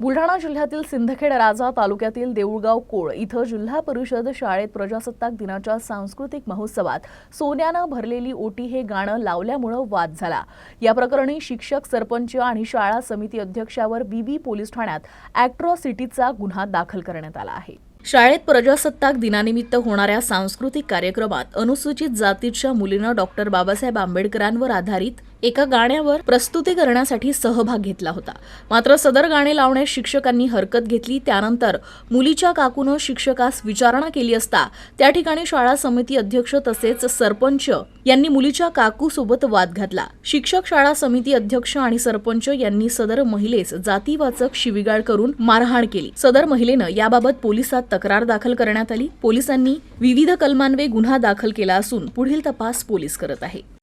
बुलढाणा जिल्ह्यातील सिंदखेड राजा तालुक्यातील देऊळगाव कोळ इथं जिल्हा परिषद शाळेत प्रजासत्ताक दिनाच्या सांस्कृतिक महोत्सवात सोन्यानं भरलेली ओटी हे गाणं लावल्यामुळं वाद झाला. या प्रकरणी शिक्षक सरपंच आणि शाळा समिती अध्यक्षावर बीबी पोलीस ठाण्यात अॅट्रॉसिटीचा गुन्हा दाखल करण्यात आला आहे. शाळेत प्रजासत्ताक दिनानिमित्त होणाऱ्या सांस्कृतिक कार्यक्रमात अनुसूचित जातीच्या मुलीनं डॉक्टर बाबासाहेब आंबेडकरांवर आधारित एका गाण्यावर प्रस्तुती करण्यासाठी सहभाग घेतला होता. मात्र सदर गाणे लावण्यास शिक्षकांनी हरकत घेतली त्यानंतर मुलीच्या काकूनं शिक्षकास विचारणा केली असता त्या ठिकाणी शाळा समिती अध्यक्ष तसेच सरपंच यांनी मुलीच्या काकू सोबत वाद घातला. शिक्षक शाळा समिती अध्यक्ष आणि सरपंच यांनी सदर महिलेस जातीवाचक शिविगाळ करून मारहाण केली. सदर महिलेनं याबाबत पोलिसात तक्रार दाखल करण्यात आली. पोलिसांनी विविध कलमान्वये गुन्हा दाखल केला असून पुढील तपास पोलीस करत आहे.